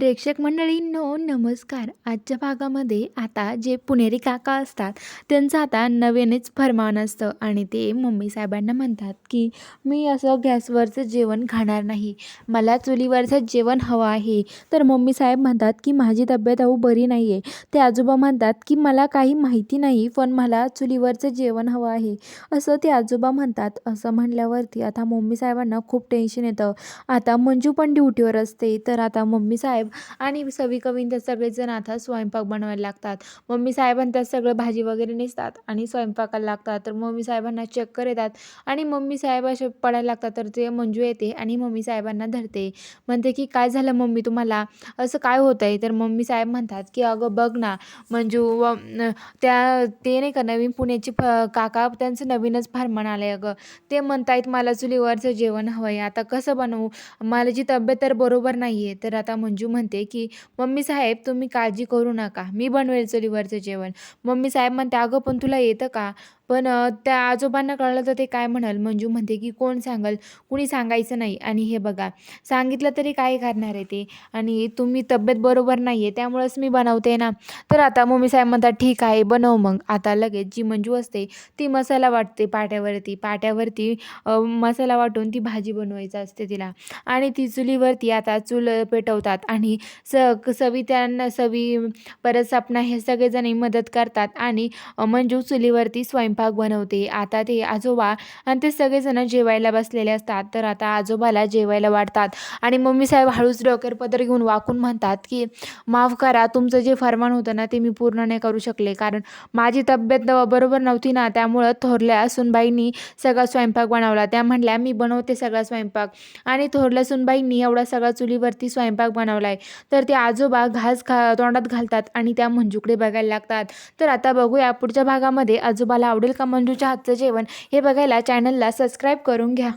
प्रेक्षक मंडळींनो नमस्कार. आजच्या भागामध्ये आता जे पुणेरी काका असतात त्यांचं आता नवीनच फरमान असतं आणि ते मम्मी साहेबांना म्हणतात की मी असं गॅसवरचं जेवण खाणार नाही. मला चुलीवरचं जेवण हवं आहे. तर मम्मी साहेब म्हणतात की माझी तब्येत अहो बरी नाही आहे ते आजोबा म्हणतात की मला काही माहिती नाही पण मला चुलीवरचं जेवण हवं आहे. असं ते आजोबा म्हणतात. असं म्हणल्यावरती आता मम्मी साहेबांना खूप टेन्शन येतं. आता मंजू पण ड्युटीवर असते. तर आता मम्मी साहेब आणि सवी कवीन तर सगळेजण आता स्वयंपाक बनवायला लागतात. मम्मी साहेबांना सगळं भाजी वगैरे नेसतात आणि स्वयंपाकाला लागतात. तर मम्मी साहेबांना चक्कर येतात आणि मम्मी साहेब असे पडायला लागतात. तर ते मंजू येते आणि मम्मी साहेबांना धरते. म्हणते की काय झालं मम्मी तुम्हाला? असं काय होतं आहे तर मम्मी साहेब म्हणतात की अगं बघ ना मंजू व त्या ते नाही का नवीन पुण्याची फ काका त्यांचं नवीनच फार्मण आलं आहे अगं. ते म्हणतायत मला चुलीवरचं जेवण हवं आहे आता कसं बनवू? माझी तब्येत तर बरोबर नाही आहे तर आता मंजू म्हणते की मम्मी साहेब तुम्ही काळजी करू नका. मी बनवेल चुलीवरचं जेवण. मम्मी साहेब म्हणते अगं पण तुला येतं का? पण अ, त्या आजोबांना कळलं तर ते काय म्हणाल? मंजू म्हणते की कोण सांगल? कुणी सांगायचं नाही. आणि हे बघा सांगितलं तरी काय करणार आहे ते? आणि तुम्ही तब्येत बरोबर नाही आहे त्यामुळंच मी बनवते ना? तर आता मम्मी साहेब म्हणतात ठीक आहे बनव मग. आता लगेच जी मंजू असते ती मसाला वाटते पाट्यावरती. पाट्यावरती अ, मसाला वाटून ती भाजी बनवायची असते तिला. आणि ती चुलीवरती आता चूल पेटवतात आणि स सवी त्यांना सवी परत सपना हे सगळेजण मदत करतात. आणि अ, मंजू चुलीवरती स्वयंपाक बनवते. आता ते आजोबा आणि ते सगळेजण जेवायला बसलेले असतात. तर आता आजोबाला जेवायला वाढतात. आणि मम्मी साहेब हळूच डोकर पदर घेऊन वाकून म्हणतात की माफ करा तुमचं जे फरमान होतं ना ते मी पूर्ण नाही करू शकले. कारण माझी तब्येत बरोबर नव्हती ना त्यामुळं थोरल्या सुनबाईंनी सगळा स्वयंपाक बनवला. त्या म्हणल्या मी बनवते सगळा स्वयंपाक. आणि थोरल्या सुनबाईंनी एवढा सगळा चुलीवरती स्वयंपाक बनवला आहे तर ते आजोबा घास खा तोंडात घालतात आणि त्या मंजूकडे बघायला लागतात. तर आता बघूया पुढच्या भागामध्ये आजोबाला आवडेल आवडेल का मंजूच्या हातचं जेवण हे बघायला चॅनलला सबस्क्राईब करून घ्या.